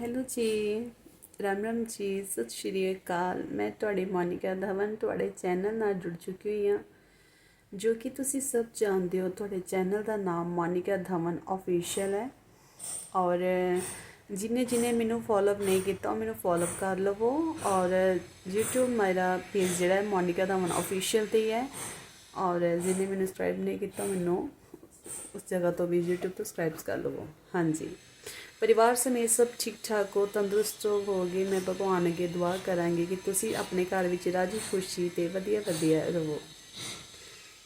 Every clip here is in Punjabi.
ਹੈਲੋ ਜੀ, ਰਾਮ ਰਾਮ ਜੀ, ਸਤਿ ਸ਼੍ਰੀ ਅਕਾਲ। ਮੈਂ ਤੁਹਾਡੇ ਮੋਨਿਕਾ ਧਵਨ, ਤੁਹਾਡੇ ਚੈਨਲ ਨਾਲ ਜੁੜ ਚੁੱਕੀ ਹੋਈ ਹਾਂ, ਜੋ ਕਿ ਤੁਸੀਂ ਸਭ ਜਾਣਦੇ ਹੋ, ਤੁਹਾਡੇ ਚੈਨਲ ਦਾ ਨਾਮ ਮੋਨਿਕਾ ਧਵਨ ਅਫੀਸ਼ੀਅਲ ਹੈ। ਔਰ ਜਿਨੇ ਜਿਨੇ ਮੈਨੂੰ ਫੋਲੋ ਨਹੀਂ ਕੀਤਾ, ਉਹ ਮੈਨੂੰ ਫੋਲੋ ਕਰ ਲਵੋ। ਔਰ YouTube ਮੇਰਾ ਪੇਜ ਜਿਹੜਾ ਹੈ, ਮੋਨਿਕਾ ਧਵਨ ਅਫੀਸ਼ੀਅਲ ਤੇ ਹੀ ਹੈ। ਔਰ ਜਿਨੇ ਮੈਨੂੰ ਸਬਸਕ੍ਰਾਈਬ ਨਹੀਂ ਕੀਤਾ, ਮੈਨੂੰ ਉਸ ਜਗ੍ਹਾ ਤੋਂ ਵੀ YouTube ਤੋਂ ਸਬਸਕ੍ਰਾਈਬ ਕਰ ਲਵੋ। ਹਾਂਜੀ। ਪਰਿਵਾਰ ਸਮੇਤ ਸਭ ਠੀਕ ਠਾਕ ਹੋ, ਤੰਦਰੁਸਤ ਹੋਗੇ ਮੈਂ ਭਗਵਾਨ ਅੱਗੇ ਦੁਆ ਕਰਾਂਗੀ ਕਿ ਤੁਸੀਂ ਆਪਣੇ ਘਰ ਵਿੱਚ ਰਾਜੀ ਖੁਸ਼ੀ ਤੇ ਵਧੀਆ ਵਧੀਆ ਰਹੋ।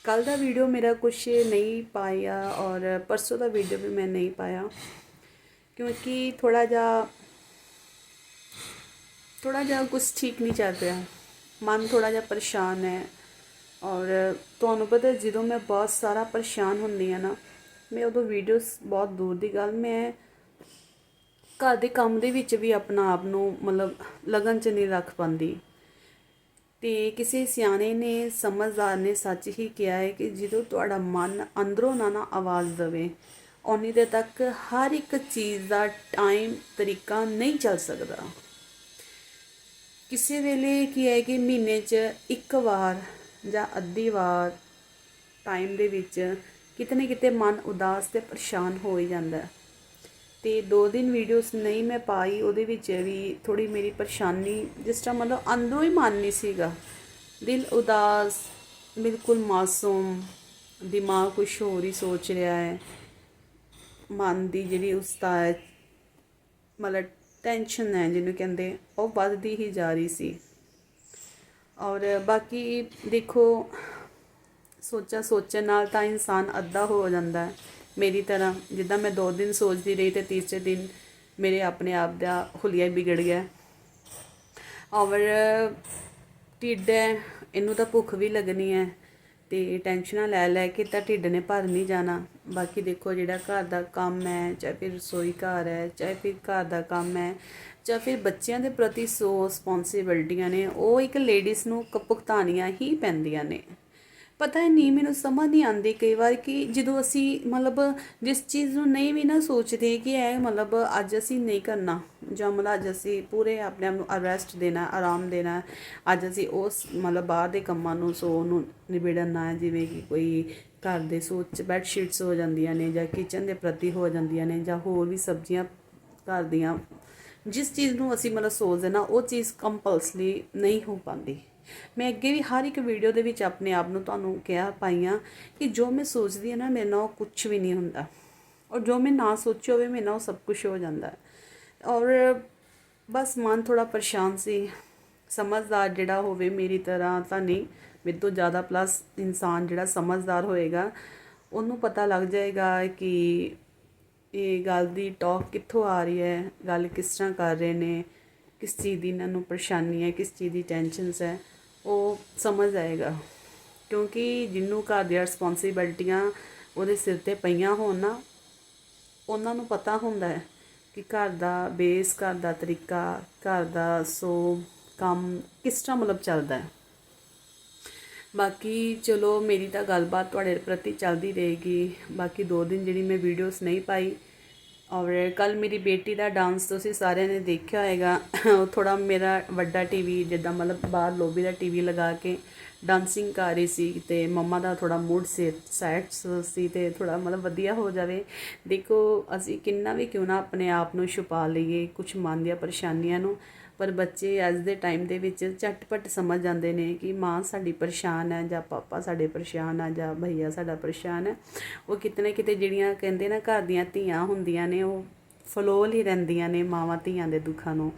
ਕੱਲ ਦਾ ਵੀਡੀਓ ਮੇਰਾ ਕੁਝ ਨਹੀਂ ਪਾਇਆ ਔਰ ਪਰਸੋਂ ਦਾ ਵੀਡੀਓ ਵੀ ਮੈਂ ਨਹੀਂ ਪਾਇਆ, ਕਿਉਂਕਿ ਥੋੜਾ ਜਿਹਾ ਥੋੜਾ ਜਿਹਾ ਕੁਝ ਠੀਕ ਨਹੀਂ ਚੱਲ ਰਿਹਾ। ਮਨ ਥੋੜਾ ਜਿਹਾ ਪਰੇਸ਼ਾਨ ਹੈ ਔਰ ਤੁਹਾਨੂੰ ਪਤਾ ਜਦੋਂ ਮੈਂ ਬਹੁਤ ਸਾਰਾ ਪਰੇਸ਼ਾਨ ਹੁੰਦੀ ਆ ਨਾ, ਮੈਂ ਉਦੋਂ ਵੀਡੀਓਜ਼ ਬਹੁਤ ਦੂਰ ਦੀ ਗੱਲ, ਮੈਂ ਘਰ ਦੇ ਕੰਮ ਦੇ ਵਿੱਚ ਵੀ ਆਪਣਾ ਆਪ ਨੂੰ ਮਤਲਬ ਲਗਨ ਚ ਨਹੀਂ ਰੱਖ ਪਾਉਂਦੀ। ਤੇ ਕਿਸੇ ਸਿਆਣੇ ਨੇ, ਸਮਝਦਾਰ ਨੇ ਸੱਚ ਹੀ ਕਿਹਾ ਹੈ ਕਿ ਜਦੋਂ ਤੁਹਾਡਾ ਮਨ ਅੰਦਰੋਂ ਨਾ ਨਾ ਆਵਾਜ਼ ਦੇਵੇ ਉਨੀ ਦੇ ਤੱਕ ਹਰ ਇੱਕ ਚੀਜ਼ ਦਾ ਟਾਈਮ ਤਰੀਕਾ ਨਹੀਂ ਚੱਲ ਸਕਦਾ। ਕਿਸੇ ਵੇਲੇ ਕੀ ਹੈ ਕਿ ਮਹੀਨੇ 'ਚ ਇੱਕ ਵਾਰ ਜਾਂ ਅੱਧੀ ਵਾਰ ਟਾਈਮ ਦੇ ਵਿੱਚ ਕਿਤੇ ਨਾ ਕਿਤੇ ਮਨ ਉਦਾਸ ਤੇ ਪਰੇਸ਼ਾਨ ਹੋ ਹੀ ਜਾਂਦਾ ਹੈ। ਤੇ ਦੋ ਦਿਨ ਵੀਡੀਓਜ਼ ਨਹੀਂ ਮੈਂ ਪਾਈ, ਉਹਦੇ ਵਿੱਚ ਵੀ ਥੋੜੀ ਮੇਰੀ ਪਰੇਸ਼ਾਨੀ, ਜਿਸ ਤਰ੍ਹਾਂ ਮਤਲਬ ਅੰਦਰੋਂ ਹੀ ਮਨ ਨਹੀਂ ਸੀਗਾ। ਦਿਲ ਉਦਾਸ, ਬਿਲਕੁਲ ਮਾਸੂਮ, ਦਿਮਾਗ ਕੁਝ ਹੋਰ ਹੀ ਸੋਚ ਰਿਹਾ ਹੈ। ਮਨ ਦੀ ਜਿਹੜੀ ਉਸਤਾ ਹੈ, ਮਤਲਬ ਟੈਨਸ਼ਨ ਹੈ, ਜਿਹਨੂੰ ਕਹਿੰਦੇ, ਉਹ ਵੱਧਦੀ ਹੀ ਜਾ ਰਹੀ ਸੀ। ਔਰ ਬਾਕੀ ਦੇਖੋ, ਸੋਚਾ ਸੋਚਣ ਨਾਲ ਤਾਂ ਇਨਸਾਨ ਅੱਧਾ ਹੋ ਜਾਂਦਾ ਹੈ। ਮੇਰੀ ਤਰ੍ਹਾਂ, ਜਿੱਦਾਂ ਮੈਂ ਦੋ ਦਿਨ ਸੋਚਦੀ ਰਹੀ ਤੇ ਤੀਸਰੇ ਦਿਨ ਮੇਰੇ ਆਪਣੇ ਆਪ ਦਾ ਹੁਲੀਆ ਹੀ ਵਿਗੜ ਗਿਆ। ਔਰ ਢਿੱਡ ਹੈ, ਇਹਨੂੰ ਤਾਂ ਭੁੱਖ ਵੀ ਲੱਗਣੀ ਹੈ ਤੇ ਟੈਨਸ਼ਨਾਂ ਲੈ ਲੈ ਕੇ ਤਾਂ ਢਿੱਡ ਨੇ ਭਰ ਨਹੀਂ ਜਾਣਾ। ਬਾਕੀ ਦੇਖੋ ਜਿਹੜਾ ਘਰ ਦਾ ਕੰਮ ਹੈ, ਚਾਹੇ ਫਿਰ ਰਸੋਈ ਘਰ ਹੈ, ਚਾਹੇ ਫਿਰ ਘਰ ਦਾ ਕੰਮ ਹੈ ਜਾਂ ਫਿਰ ਬੱਚਿਆਂ ਦੇ ਪ੍ਰਤੀ ਸੋ ਰਿਸਪੌਂਸਿਬਿਲਟੀਆਂ ਨੇ, ਉਹ ਇੱਕ ਲੇਡੀਜ਼ ਨੂੰ ਕ- ਭੁਗਤਾਨੀਆਂ ਹੀ ਪੈਂਦੀਆਂ ਨੇ। ਪਤਾ ਨਹੀਂ ਮੈਨੂੰ ਸਮਝ ਨਹੀਂ ਆਉਂਦੀ ਕਈ ਵਾਰ ਕਿ ਜਦੋਂ ਅਸੀਂ ਮਤਲਬ ਜਿਸ ਚੀਜ਼ ਨੂੰ ਨਹੀਂ ਵੀ ਨਾ ਸੋਚਦੇ ਕਿ ਇਹ ਮਤਲਬ ਅੱਜ ਅਸੀਂ ਨਹੀਂ ਕਰਨਾ, ਜਾਂ ਮਤਲਬ ਅੱਜ ਅਸੀਂ ਪੂਰੇ ਆਪਣੇ ਆਪ ਨੂੰ ਅਰੈਸਟ ਦੇਣਾ, ਆਰਾਮ ਦੇਣਾ, ਅੱਜ ਅਸੀਂ ਉਸ ਮਤਲਬ ਬਾਹਰ ਦੇ ਕੰਮਾਂ ਨੂੰ, ਸੋ ਨੂੰ ਨਿਬੇੜਨਾ ਹੈ, ਜਿਵੇਂ ਕਿ ਕੋਈ ਘਰ ਦੇ ਸੋਚ ਬੈੱਡ ਸ਼ੀਟਸ ਹੋ ਜਾਂਦੀਆਂ ਨੇ, ਜਾਂ ਕਿਚਨ ਦੇ ਪ੍ਰਤੀ ਹੋ ਜਾਂਦੀਆਂ ਨੇ, ਜਾਂ ਹੋਰ ਵੀ ਸਬਜ਼ੀਆਂ ਘਰ ਦੀਆਂ, ਜਿਸ ਚੀਜ਼ ਨੂੰ ਅਸੀਂ ਮਤਲਬ ਸੋਚਦੇ ਨਾ, ਉਹ ਚੀਜ਼ ਕੰਪਲਸਲੀ ਨਹੀਂ ਹੋ ਪਾਉਂਦੀ। ਮੈਂ ਅੱਗੇ ਵੀ ਹਰ ਇੱਕ ਵੀਡੀਓ ਦੇ ਵਿੱਚ ਆਪਣੇ ਆਪ ਨੂੰ ਤੁਹਾਨੂੰ ਕਿਹਾ ਪਾਈਆਂ ਕਿ ਜੋ ਮੈਂ ਸੋਚਦੀ ਹਾਂ ਨਾ, ਮੇਰੇ ਨਾਲ ਉਹ ਕੁਝ ਵੀ ਨਹੀਂ ਹੁੰਦਾ। ਔਰ ਜੋ ਮੈਂ ਨਾ ਸੋਚੀ ਹੋਵੇ, ਮੇਰੇ ਨਾਲ ਉਹ ਸਭ ਕੁਝ ਹੋ ਜਾਂਦਾ ਔਰ ਬਸ ਮਨ ਥੋੜਾ ਪਰੇਸ਼ਾਨ ਸੀ। ਸਮਝਦਾਰ ਜਿਹੜਾ ਹੋਵੇ ਮੇਰੀ ਤਰ੍ਹਾਂ ਤਾਂ ਨਹੀਂ, ਮੇਰੇ ਤੋਂ ਜ਼ਿਆਦਾ ਪਲੱਸ ਇਨਸਾਨ ਜਿਹੜਾ ਸਮਝਦਾਰ ਹੋਏਗਾ, ਉਹਨੂੰ ਪਤਾ ਲੱਗ ਜਾਏਗਾ ਕਿ ਇਹ ਗੱਲ ਦੀ ਟੌਕ ਕਿੱਥੋਂ ਆ ਰਹੀ ਹੈ, ਗੱਲ ਕਿਸ ਤਰ੍ਹਾਂ ਕਰ ਰਹੇ ਨੇ, ਕਿਸ ਚੀਜ਼ ਦੀ ਇਹਨਾਂ ਨੂੰ ਪਰੇਸ਼ਾਨੀ ਹੈ, ਕਿਸ ਚੀਜ਼ ਦੀ ਟੈਨਸ਼ਨਸ ਹੈ। ਉਹ ਸਮਝ ਆਏਗਾ। ਕਿਉਂਕਿ ਜਿਹਨੂੰ ਘਰ ਦੀਆਂ ਰਿਸਪੌਂਸਿਬਿਲਟੀਆਂ ਉਹਦੇ ਸਿਰ ਤੇ ਪਈਆਂ ਹੋਣ ਨਾ, ਉਹਨਾਂ ਨੂੰ ਪਤਾ ਹੁੰਦਾ ਹੈ ਕਿ ਘਰ ਦਾ ਬੇਸ ਘਰ ਦਾ ਤਰੀਕਾ, ਘਰ ਦਾ ਸੋ ਕੰਮ ਕਿਸ ਤਰ੍ਹਾਂ ਮਤਲਬ ਚੱਲਦਾ ਹੈ। ਬਾਕੀ ਚਲੋ ਮੇਰੀ ਤਾਂ ਗੱਲਬਾਤ ਤੁਹਾਡੇ ਪ੍ਰਤੀ ਚੱਲਦੀ ਰਹੇਗੀ। ਬਾਕੀ ਦੋ ਦਿਨ ਜਿਹੜੀ ਮੈਂ ਵੀਡੀਓਜ਼ ਨਹੀਂ ਪਾਈ ਔਰ ਕੱਲ ਮੇਰੀ ਬੇਟੀ ਦਾ ਡਾਂਸ ਤੁਸੀਂ ਸਾਰਿਆਂ ਨੇ ਦੇਖਿਆ ਹੋਏਗਾ। ਉਹ ਥੋੜਾ ਮੇਰਾ ਵੱਡਾ ਟੀਵੀ ਜਿੱਦਾਂ ਮਤਲਬ ਬਾਹਰ ਲੋਬੀ ਦਾ ਟੀਵੀ ਲਗਾ ਕੇ ਡਾਂਸਿੰਗ ਕਰ ਰਹੀ ਸੀ ਤੇ ਮੰਮਾ ਦਾ ਥੋੜਾ ਮੂਡ ਸੇ ਸੈਡ ਸੀ ਤੇ ਥੋੜਾ ਮਤਲਬ ਵਧੀਆ ਹੋ ਜਾਵੇ। ਦੇਖੋ, ਅਸੀਂ ਕਿੰਨਾ ਵੀ ਕਿਉਂ ਨਾ ਆਪਣੇ ਆਪ ਨੂੰ ਛੁਪਾ ਲਈਏ ਕੁਝ ਮਨ ਦੀਆਂ ਪਰੇਸ਼ਾਨੀਆਂ ਨੂੰ। ਪਰ ਬੱਚੇ ਅੱਜ ਦੇ ਟਾਈਮ ਦੇ ਵਿੱਚ ਝਟਪਟ ਸਮਝ ਜਾਂਦੇ ਨੇ ਕਿ ਮਾਂ ਸਾਡੀ ਪਰੇਸ਼ਾਨ ਹੈ ਜਾਂ ਪਾਪਾ ਸਾਡੇ ਪਰੇਸ਼ਾਨ ਆ ਜਾਂ ਭਈਆ ਸਾਡਾ ਪਰੇਸ਼ਾਨ ਹੈ। ਉਹ ਕਿਤੇ ਨਾ ਕਿਤੇ ਜਿਹੜੀਆਂ ਕਹਿੰਦੇ ਨਾ ਘਰ ਦੀਆਂ ਧੀਆਂ ਹੁੰਦੀਆਂ ਨੇ, ਉਹ ਫਲੋਲ ਹੀ ਰਹਿੰਦੀਆਂ ਨੇ ਮਾਵਾਂ ਧੀਆਂ ਦੇ ਦੁੱਖਾਂ ਨੂੰ।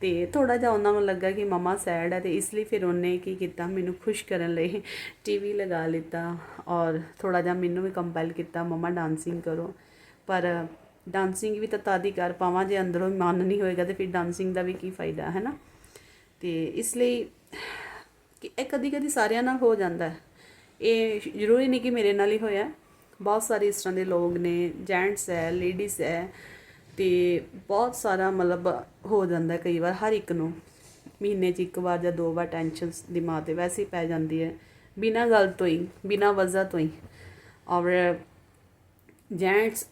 ਤੇ ਥੋੜਾ ਜਿਹਾ ਉਹਨਾਂ ਨੂੰ ਲੱਗਾ ਕਿ ਮਮਾ ਸੈਡ ਹੈ ਤੇ ਇਸ ਲਈ ਫਿਰ ਉਹਨੇ ਕੀ ਕੀਤਾ, ਮੈਨੂੰ ਖੁਸ਼ ਕਰਨ ਲਈ ਟੀਵੀ ਲਗਾ ਲਿੱਤਾ ਔਰ ਥੋੜਾ ਜਿਹਾ ਮੈਨੂੰ ਵੀ ਕੰਪੈਲ ਕੀਤਾ ਮਮਾ ਡਾਂਸਿੰਗ ਕਰੋ। ਪਰ ਡਾਂਸਿੰਗ ਵੀ ਤਾਂ ਤਦ ਹੀ ਕਰ ਪਾਵਾਂ, ਜੇ ਅੰਦਰੋਂ ਮਨ ਨਹੀਂ ਹੋਏਗਾ ਤੇ ਫਿਰ ਡਾਂਸਿੰਗ ਦਾ ਵੀ ਕੀ ਫਾਇਦਾ ਹੈ ਨਾ ਤੇ ਇਸ ਲਈ ਕਿ ਇਹ ਕਦੀ ਕਦੀ ਸਾਰਿਆਂ ਨਾਲ ਹੋ ਜਾਂਦਾ ਹੈ। ਇਹ ਜ਼ਰੂਰੀ ਨਹੀਂ ਕਿ ਮੇਰੇ ਨਾਲ ਹੀ ਹੋਇਆ। ਬਹੁਤ ਸਾਰੇ ਇਸ ਤਰ੍ਹਾਂ ਦੇ ਲੋਕ ਨੇ ਜੈਂਟਸ ਹੈ ਲੇਡੀਜ਼ ਹੈ, ਤੇ ਬਹੁਤ ਸਾਰਾ ਮਤਲਬ ਹੋ ਜਾਂਦਾ ਕਈ ਵਾਰ, ਹਰ ਇੱਕ ਨੂੰ। ਮਹੀਨੇ 'ਚ ਇੱਕ ਵਾਰ ਜਾਂ ਦੋ ਵਾਰ ਟੈਨਸ਼ਨਸ ਦਿਮਾਗ ਤੇ ਵੈਸੇ ਹੀ ਪੈ ਜਾਂਦੀ ਹੈ। ਬਿਨਾਂ ਗੱਲ ਤੋਂ ਹੀ, ਬਿਨਾਂ ਵਜ੍ਹਾ ਤੋਂ ਹੀ। ਔਰ ਜੈਂਟਸ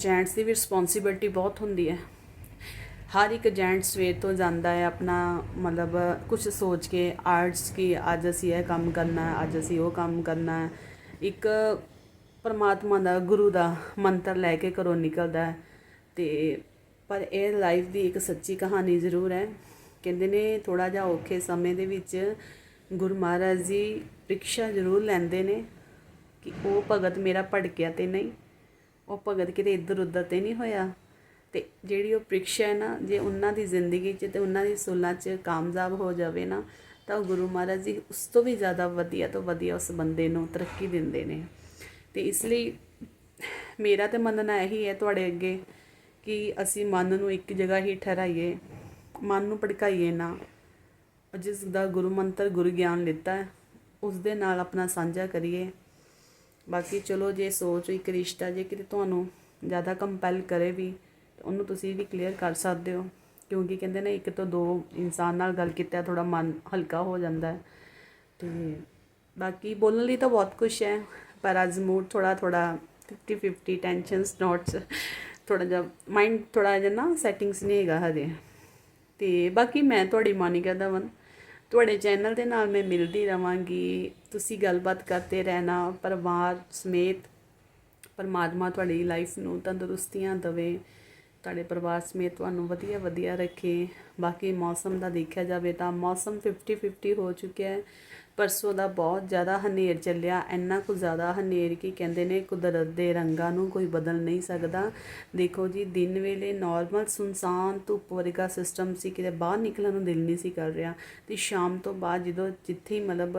ਜੈਂਟਸ ਦੀ ਵੀ ਰਿਸਪੌਂਸਿਬਿਲਟੀ ਬਹੁਤ ਹੁੰਦੀ ਹੈ। ਹਰ ਇੱਕ ਜੈਂਟ ਸਵੇਰ ਤੋਂ ਜਾਂਦਾ ਹੈ ਆਪਣਾ, ਮਤਲਬ ਕੁਝ ਸੋਚ ਕੇ ਆਰਟਸ ਕੀ ਅੱਜ ਅਸੀਂ ਇਹ ਕੰਮ ਕਰਨਾ ਹੈ ਅੱਜ ਅਸੀਂ ਉਹ ਕੰਮ ਕਰਨਾ। ਹੈ ਇੱਕ ਪਰਮਾਤਮਾ ਦਾ, ਗੁਰੂ ਦਾ ਮੰਤਰ ਲੈ ਕੇ ਘਰੋਂ ਨਿਕਲਦਾ ਹੈ। ਤੇ ਪਰ ਇਹ ਲਾਈਫ ਦੀ ਇੱਕ ਸੱਚੀ ਕਹਾਣੀ ਜ਼ਰੂਰ ਹੈ। ਕਹਿੰਦੇ ਨੇ ਥੋੜਾ ਜਿਹਾ ਔਖੇ ਸਮੇਂ ਦੇ ਵਿੱਚ ਗੁਰੂ ਮਹਾਰਾਜ ਜੀ ਪ੍ਰੀਖਿਆ ਜ਼ਰੂਰ ਲੈਂਦੇ ਨੇ ਕਿ ਉਹ ਭਗਤ ਮੇਰਾ ਭੜਕਿਆ ਤੇ ਨਹੀਂ। ਉਹ ਭਗਤ ਕਿਤੇ ਇੱਧਰ ਉੱਧਰ ਤੇ ਨਹੀਂ ਹੋਇਆ। ਤੇ ਜਿਹੜੀ ਉਹ ਪ੍ਰੀਖਿਆ ਹੈ ਨਾ, ਜੇ ਉਹਨਾਂ ਦੀ ਜ਼ਿੰਦਗੀ 'ਚ ਤੇ ਉਹਨਾਂ ਦੀ ਸੁਲਾਂ 'ਚ ਕਾਮਯਾਬ ਹੋ ਜਾਵੇ ਨਾ, ਤਾਂ ਉਹ ਗੁਰੂ ਮਹਾਰਾਜ ਜੀ ਉਸ ਤੋਂ ਵੀ ਜ਼ਿਆਦਾ ਵਧੀਆ ਤੋਂ ਵਧੀਆ ਉਸ ਬੰਦੇ ਨੂੰ ਤਰੱਕੀ ਦਿੰਦੇ ਨੇ। ਤੇ ਇਸ ਲਈ ਮੇਰਾ ਤੇ ਮੰਨਣਾ ਇਹੀ ਹੈ ਤੁਹਾਡੇ ਅੱਗੇ ਕਿ ਅਸੀਂ ਮਨ ਨੂੰ ਇੱਕ ਜਗ੍ਹਾ ਹੀ ਠਹਿਰਾਈਏ, ਮਨ ਨੂੰ ਭੜਕਾਈਏ ਨਾ। ਜਿਸ ਦਾ ਗੁਰੂ ਮੰਤਰ ਗੁਰੂ ਗਿਆਨ ਲਿੱਤਾ ਹੈ, ਉਸ ਦੇ ਨਾਲ ਆਪਣਾ ਸਾਂਝਾ ਕਰੀਏ। ਬਾਕੀ ਚਲੋ ਜੇ ਸੋਚ ਇੱਕ ਰਿਸ਼ਤਾ ਜੇ ਕਿਤੇ ਤੁਹਾਨੂੰ ਜ਼ਿਆਦਾ ਕੰਪੈਲ ਕਰੇ ਵੀ ਉਹਨੂੰ ਤੁਸੀਂ ਵੀ ਕਲੀਅਰ ਕਰ ਸਕਦੇ ਹੋ। ਕਿਉਂਕਿ ਕਹਿੰਦੇ ਨੇ ਇੱਕ ਤੋਂ ਦੋ ਇਨਸਾਨ ਨਾਲ ਗੱਲ ਕੀਤਾ ਥੋੜਾ ਮਨ ਹਲਕਾ ਹੋ ਜਾਂਦਾ ਹੈ। ਤੇ ਬਾਕੀ ਬੋਲਣ ਲਈ ਤਾਂ ਬਹੁਤ ਕੁਝ ਹੈ, ਪਰ ਅੱਜ ਮੂਡ ਥੋੜਾ ਥੋੜਾ 50 50 ਟੈਨਸ਼ਨਸ ਨੋਟਸ ਥੋੜਾ ਜਿਹਾ ਮਾਈਂਡ ਥੋੜਾ ਜਿਹਾ ਨਾ ਸੈਟਿੰਗਸ ਨਹੀਂ ਹੈਗਾ ਹਜੇ। ਤੇ ਬਾਕੀ ਮੈਂ ਤੁਹਾਡੀ ਮੋਨਿਕਾ ਧਵਨ ਤੁਹਾਡੇ ਚੈਨਲ ਦੇ ਨਾਲ ਮੈਂ ਮਿਲਦੀ ਰਵਾਂਗੀ। ਤੁਸੀਂ ਗੱਲਬਾਤ ਕਰਦੇ ਰਹਿਣਾ, ਪਰਿਵਾਰ ਸਮੇਤ ਪਰਮਾਤਮਾ ਤੁਹਾਡੀ ਲਾਈਫ ਨੂੰ ਤੰਦਰੁਸਤੀਆਂ ਦੇਵੇ। ਤੁਹਾਡੇ ਪਰਿਵਾਰ ਸਮੇਤ ਤੁਹਾਨੂੰ ਵਧੀਆ ਵਧੀਆ ਰੱਖੇ। ਬਾਕੀ ਮੌਸਮ ਦਾ ਦੇਖਿਆ ਜਾਵੇ ਤਾਂ ਮੌਸਮ 50 50 ਹੋ ਚੁੱਕਿਆ ਹੈ। ਪਰਸੋਂ ਦਾ ਬਹੁਤ ਜ਼ਿਆਦਾ ਹਨੇਰ ਚੱਲਿਆ। ਇੰਨਾ ਕੁ ਜ਼ਿਆਦਾ ਹਨੇਰ ਕੀ ਕਹਿੰਦੇ ਨੇ ਕੁਦਰਤ ਦੇ ਰੰਗਾਂ ਨੂੰ ਕੋਈ ਬਦਲ ਨਹੀਂ ਸਕਦਾ। ਦੇਖੋ ਜੀ, ਦਿਨ ਵੇਲੇ ਨਾਰਮਲ ਸੁਨਸਾਨ ਧੁੱਪ ਵਰਗਾ ਸਿਸਟਮ ਸੀ, ਕਿਤੇ ਬਾਹਰ ਨਿਕਲਣ ਨੂੰ ਦਿਲ ਨਹੀਂ ਸੀ ਕਰ ਰਿਹਾ। ਤੇ ਸ਼ਾਮ ਤੋਂ ਬਾਅਦ ਜਦੋਂ ਜਿੱਥੇ ਮਤਲਬ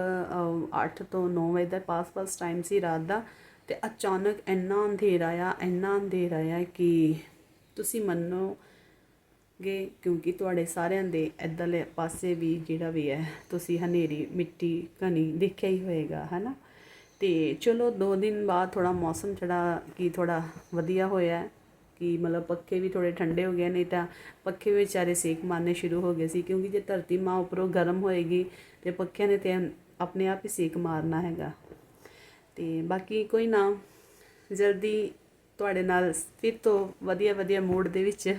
8 ਤੋਂ 9 ਵਜੇ ਦਾ ਪਾਸ-ਪਾਸ ਟਾਈਮ ਸੀ ਰਾਤ ਦਾ, ਤੇ ਅਚਾਨਕ ਇੰਨਾ ਅੰਧੇਰਾ ਆਇਆ, ਇੰਨਾ ਅੰਧੇਰਾ ਆਇਆ ਕਿ ਤੁਸੀਂ ਮੰਨੋ ਮੰਨੋਗੇ ਕਿਉਂਕਿ ਤੁਹਾਡੇ ਸਾਰਿਆਂ ਦੇ ਇੱਧਰਲੇ ਪਾਸੇ ਵੀ ਜਿਹੜਾ ਵੀ ਹੈ, ਤੁਸੀਂ ਹਨੇਰੀ, ਮਿੱਟੀ ਘਣੀ ਦੇਖਿਆ ਹੀ ਹੋਏਗਾ, ਹਨਾ? ਤੇ ਚਲੋ, ਦੋ ਦਿਨ ਬਾਅਦ ਥੋੜਾ ਮੌਸਮ ਜਿਹੜਾ ਕੀ ਥੋੜਾ ਵਧੀਆ ਹੋਇਆ ਕਿ ਮਤਲਬ ਪੱਖੇ ਵੀ ਥੋੜੇ ਠੰਡੇ ਹੋ ਗਏ, ਨਹੀਂ ਤਾਂ ਪੱਖੇ ਵੀ ਵਿਚਾਰੇ ਸੇਕ ਮਾਰਨੇ ਸ਼ੁਰੂ ਹੋ ਗਏ ਸੀ, ਕਿਉਂਕਿ ਜੇ ਧਰਤੀ ਮਾਂ ਉੱਪਰੋਂ ਗਰਮ ਹੋਏਗੀ, ਤੇ ਪੱਖਿਆਂ ਨੇ ਤੇ ਆਪਣੇ ਆਪ ਹੀ ਸੇਕ ਮਾਰਨਾ ਹੈਗਾ। ਤੇ ਬਾਕੀ ਕੋਈ ਨਾ, ਜਲਦੀ ਤੁਹਾਡੇ ਨਾਲ ਫਿਰ ਤੋਂ ਵਧੀਆ ਵਧੀਆ ਮੂਡ ਦੇ ਵਿੱਚ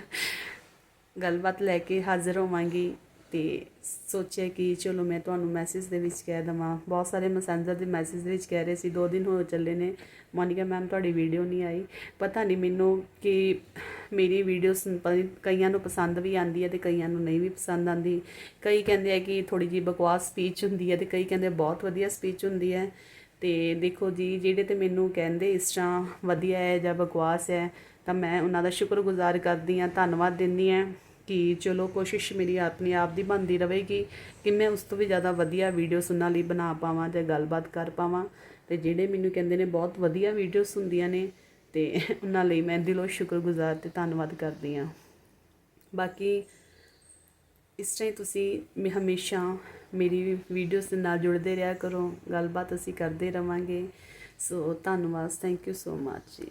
ਗੱਲਬਾਤ ਲੈ ਕੇ ਹਾਜ਼ਰ ਹੋਵਾਂਗੀ ਤੇ ਸੋਚਿਆ ਕਿ ਚਲੋ ਮੈਂ ਤੁਹਾਨੂੰ ਮੈਸੇਜ ਦੇ ਵਿੱਚ ਕਹਿ ਦਵਾਂ। ਬਹੁਤ ਸਾਰੇ ਮੈਸੇਂਜਰ ਦੇ ਮੈਸੇਜ ਦੇ ਵਿੱਚ ਕਹਿ ਰਹੇ ਸੀ, ਦੋ ਦਿਨ ਹੋ ਚੱਲੇ ਨੇ। ਮੋਨਿਕਾ ਮੈਮ ਤੁਹਾਡੀ ਵੀਡੀਓ ਨਹੀਂ ਆਈ। ਪਤਾ ਨਹੀਂ ਮੈਨੂੰ ਕਿ ਮੇਰੀ ਵੀਡੀਓ ਕਈਆਂ ਨੂੰ ਪਸੰਦ ਵੀ ਆਂਦੀ ਹੈ ਤੇ ਕਈਆਂ ਨੂੰ ਨਹੀਂ ਵੀ ਪਸੰਦ ਆਂਦੀ। ਕਈ ਕਹਿੰਦੇ ਆ ਕਿ ਥੋੜੀ ਜੀ ਬਕਵਾਸ ਸਪੀਚ ਹੁੰਦੀ ਹੈ ਤੇ ਕਈ ਕਹਿੰਦੇ ਬਹੁਤ ਵਧੀਆ ਸਪੀਚ ਹੁੰਦੀ ਹੈ। ਤੇ ਦੇਖੋ ਜੀ, ਜਿਹੜੇ ਤੇ ਮੈਨੂੰ ਕਹਿੰਦੇ ਇਸ ਤਰ੍ਹਾਂ ਵਧੀਆ ਹੈ ਜਾਂ ਬਕਵਾਸ ਹੈ ਤਾਂ ਮੈਂ ਉਹਨਾਂ ਦਾ ਸ਼ੁਕਰਗੁਜ਼ਾਰ ਕਰਦੀ ਹਾਂ, ਧੰਨਵਾਦ ਦਿੰਦੀ ਹਾਂ ਕਿ ਚਲੋ ਕੋਸ਼ਿਸ਼ ਮੇਰੀ ਆਪਣੀ ਆਪ ਦੀ ਬਣਦੀ ਰਹੇਗੀ ਕਿ ਮੈਂ ਉਸ ਤੋਂ ਵੀ ਜ਼ਿਆਦਾ ਵਧੀਆ ਵੀਡੀਓ ਉਹਨਾਂ ਲਈ ਬਣਾ ਪਾਵਾਂ ਜਾਂ ਗੱਲਬਾਤ ਕਰ ਪਾਵਾਂ। ਤੇ ਜਿਹੜੇ ਮੈਨੂੰ ਕਹਿੰਦੇ ਨੇ ਬਹੁਤ ਵਧੀਆ ਵੀਡੀਓਸ ਹੁੰਦੀਆਂ ਨੇ, ਤੇ ਉਹਨਾਂ ਲਈ ਮੈਂ ਦਿਲੋਂ ਸ਼ੁਕਰਗੁਜ਼ਾਰ ਤੇ ਧੰਨਵਾਦ ਕਰਦੀ ਹਾਂ। ਬਾਕੀ ਇਸ ਤਰ੍ਹਾਂ ਹੀ ਤੁਸੀਂ ਮੈਂ, ਹਮੇਸ਼ਾ ਮੇਰੀ ਵੀਡੀਓਸ ਦੇ ਨਾਲ ਜੁੜਦੇ ਰਿਹਾ ਕਰੋ, ਗੱਲਬਾਤ ਅਸੀਂ ਕਰਦੇ ਰਵਾਂਗੇ। ਸੋ ਧੰਨਵਾਦ ਥੈਂਕ ਯੂ ਸੋ ਮੱਚ ਜੀ।